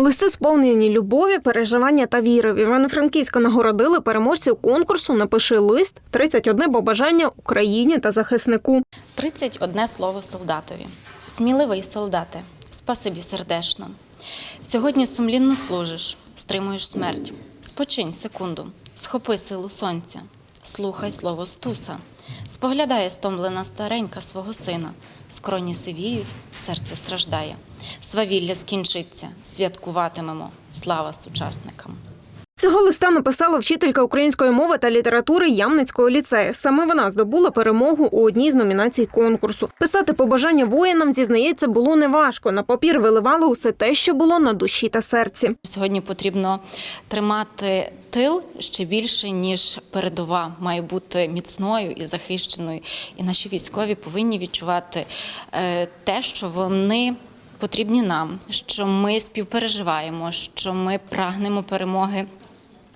Листи сповнені любові, переживання та віри. В Івано-Франківська нагородили переможців конкурсу Напиши лист 31 побажання Україні та захиснику. 31 слово солдатові. Сміливий солдате, спасибі сердечно. Сьогодні сумлінно служиш, стримуєш смерть. Спочинь секунду, схопи силу сонця, слухай слово стуса. Споглядає стомлена старенька свого сина. Скроні сивіють, серце страждає. Свавілля скінчиться, святкуватимемо. Слава сучасникам! Цього листа написала вчителька української мови та літератури Ямницького ліцею. Саме вона здобула перемогу у одній з номінацій конкурсу. Писати побажання воїнам, зізнається, було неважко. На папір виливала усе те, що було на душі та серці. Сьогодні потрібно тримати тил ще більше, ніж передова має бути міцною і захищеною. І наші військові повинні відчувати е, те, що вони потрібні нам, що ми співпереживаємо, що ми прагнемо перемоги.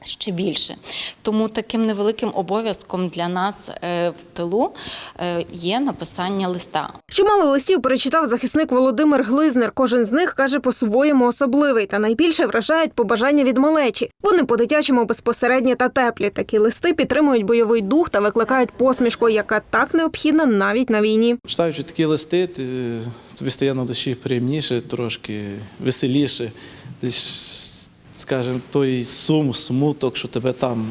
Ще більше тому таким невеликим обов'язком для нас е, в тилу е, є написання листа. Чимало листів перечитав захисник Володимир Глизнер. Кожен з них каже по-своєму особливий та найбільше вражають побажання від малечі. Вони по-дитячому безпосередні та теплі. Такі листи підтримують бойовий дух та викликають посмішку, яка так необхідна навіть на війні. Читаючи такі листи, ти, тобі стає на душі приємніше, трошки веселіше. Десь, скажімо, той сум, смуток, що тебе там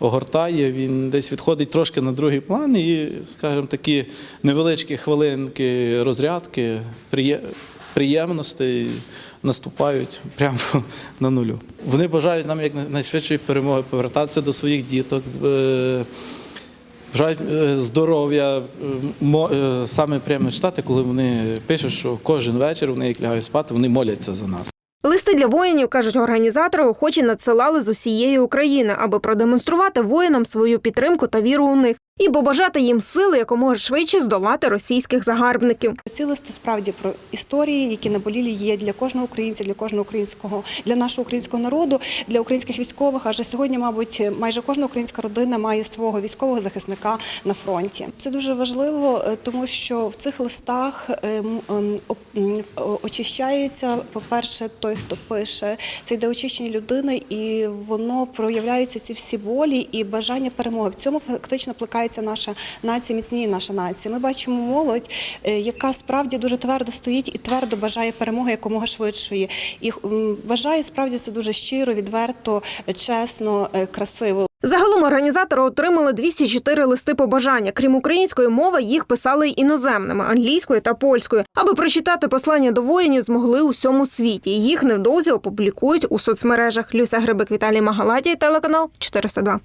огортає, він десь відходить трошки на другий план і, скажімо, такі невеличкі хвилинки розрядки, приє- приємностей наступають прямо на нулю. Вони бажають нам як найшвидшої перемоги повертатися до своїх діток. е, Бажають е, здоров'я, е, саме приємно читати, коли вони пишуть, що кожен вечір вони як лягають спати, вони моляться за нас. Листи для воїнів кажуть організатори, охочі надсилали з усієї України, аби продемонструвати воїнам свою підтримку та віру у них і побажати їм сили якомога швидше здолати російських загарбників. Ці листи справді про історії, які наболілі є для кожного українця, для кожного українського, для нашого українського народу, для українських військових. Адже сьогодні, мабуть, майже кожна українська родина має свого військового захисника на фронті. Це дуже важливо, е, тому що в цих листах ем, оп- м, о- очищається, по-перше, той, хто пише, це йде очищення людини, і воно проявляються ці всі болі і бажання перемоги. В цьому фактично плекається наша нація, міцніє наша нація. Ми бачимо молодь, е, яка справді дуже твердо стоїть і твердо бажає перемоги якомога швидшої. І м, бажає справді це дуже щиро, відверто, чесно, е, красиво. Загалом організатори отримали 204 листи побажання. Крім української мови, їх писали іноземними англійською та польською. Аби прочитати послання до воїнів, змогли у всьому світі. Їх невдовзі опублікують у соцмережах. Люся Грибик, Віталій Магаладій, телеканал 402.